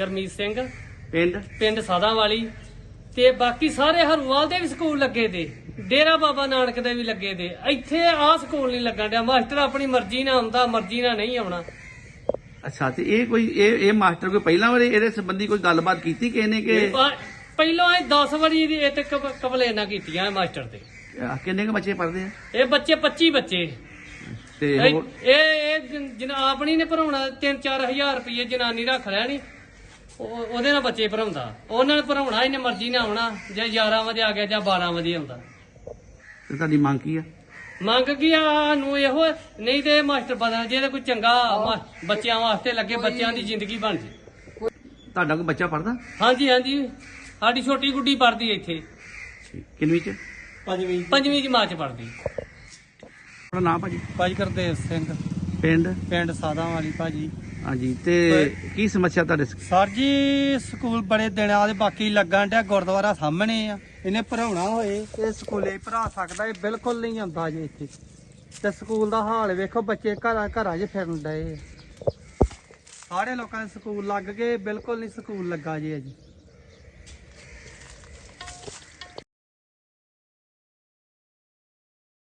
ਗਰਮੀਤ ਸਿੰਘ। ਪਿੰਡ? ਪਿੰਡ ਸਾਦਾਂ ਵਾਲੀ ਤੇ ਬਾਕੀ ਸਾਰੇ ਹਰੂਵਾਲ ਦੇ ਵੀ ਸਕੂਲ ਲੱਗੇ ਦੇ। ਡੇਰਾ ਬਾਬਾ ਨਾਨਕ ਦੇ ਵੀ ਲੱਗੇ ਦੇ। ਇੱਥੇ ਆਹ ਸਕੂਲ ਨਹੀਂ ਲੱਗਣ ਡਿਆ। ਮਾਸਟਰ ਆਪਣੀ ਮਰਜ਼ੀ ਨਾਲ ਆਉਂਦਾ ਮਰਜ਼ੀ ਨਾਲ ਨਹੀਂ ਆਉਣਾ। ਅੱਛਾ ਤੇ ਇਹ ਕੋਈ ਇਹ ਇਹ ਮਾਸਟਰ ਕੋਈ ਪਹਿਲਾਂ ਵਾਰੇ ਇਹਦੇ ਸੰਬੰਧੀ ਕੋਈ ਗੱਲਬਾਤ ਕੀਤੀ ਕਿਸੇ ਨੇ ਕਿ ਆ- ਪਹਿਲਾਂ ਇਹ 10 ਵਾਰੀ ਇਹ ਤੇ ਕਬਲੇਨਾ ਕੀਤੀਆਂ ਮਾਸਟਰ ਤੇ। ਅਹ ਕਿੰਨੇ ਕੁ ਬੱਚੇ ਪੜ੍ਹਦੇ ਆ? ਇਹ ਬੱਚੇ 25 ਬੱਚੇ। ਤੇ ਇਹ ਇਹ ਜਨਾ ਆਪਣੀ ਨੇ ਭਰਾਉਣਾ। 3-4000 ਰੁਪਏ ਜਨਾਨੀ ਰੱਖ ਲੈਣੀ। ਉਹ ਉਹਦੇ ਨਾਲ ਬੱਚੇ ਭਰਾਉਂਦਾ ਉਹਨਾਂ ਨੇ ਭਰਾਉਣਾ ਇਹਨੇ ਮਰਜ਼ੀ ਨਾਲ ਆਉਣਾ ਜਾਂ 11 ਵਜੇ ਆ ਗਿਆ ਜਾਂ 12 ਵਜੇ ਆਉਂਦਾ। ਤੇ ਤੁਹਾਡੀ ਮੰਗ ਕੀ ਆ? ਮੰਗ ਕੀ ਆ? ਨੂੰ ਇਹੋ ਨਹੀਂ ਤੇ ਮਾਸਟਰ ਬਦਲ ਜੇ ਤੇ ਕੋਈ ਚੰਗਾ ਮਾ- ਬੱਚਿਆਂ ਵਾਸਤੇ ਲੱਗੇ ਬੱਚਿਆਂ ਦੀ ਜ਼ਿੰਦਗੀ ਬਣ ਜੇ। ਤੁਹਾਡਾ ਕੋਈ ਬੱਚਾ ਪੜਦਾ ਹਾਂਜੀ ਹਾਂਜੀ। ਸਾਡੀ ਛੋਟੀ ਗੁੱਡੀ ਪੜਦੀ ਇੱਥੇ। ਕਿੰਨਵੀਂ ਚ? ਪੰਜਵੀਂ। ਪੰਜਵੀਂ ਜਮਾਤ ਚ ਪੜਦੀ ਆਪਣਾ ਨਾਮ ਭਾਜੀ? ਭਾਜੀ ਗੁਰਦੇਵ ਸਿੰਘ। ਪਿੰਡ? ਪਿੰਡ ਸਾਦਾ ਵਾਲੀ ਭਾਜੀ। ਹਾਂਜੀ ਤੇ ਕੀ ਸਮੱਸਿਆ ਤੁਹਾਡੇ ਸ- ਸਰ ਜੀ ਸਕੂਲ ਬੜੇ ਦਿਨਾਂ ਦੇ ਬਾਕੀ ਲੱਗਣ ਡਿਆ ਗੁਰਦੁਆਰਾ ਸਾਹਮਣੇ ਆ। ਇਹਨੇ ਭਰਾਉਣਾ ਹੋਏ। ਇਹ ਸਕੂਲੇ ਭਰਾ ਸਕਦਾ ਇਹ ਬਿਲਕੁਲ ਨਹੀਂ ਆਉਂਦਾ ਜੇ ਇੱਥੇ। ਤੇ ਸਕੂਲ ਦਾ ਹਾਲ ਵੇਖੋ ਬੱਚੇ ਘਰਾਂ ਘਰਾਂ 'ਚ ਫਿਰਨ ਡਏ ਆ। ਸਾਰੇ ਲੋਕਾਂ ਦੇ ਸਕੂਲ ਲੱਗ ਗਏ ਬਿਲਕੁਲ ਨਹੀਂ ਸਕੂਲ ਲੱਗਾ ਜੀ ਅਜੀ।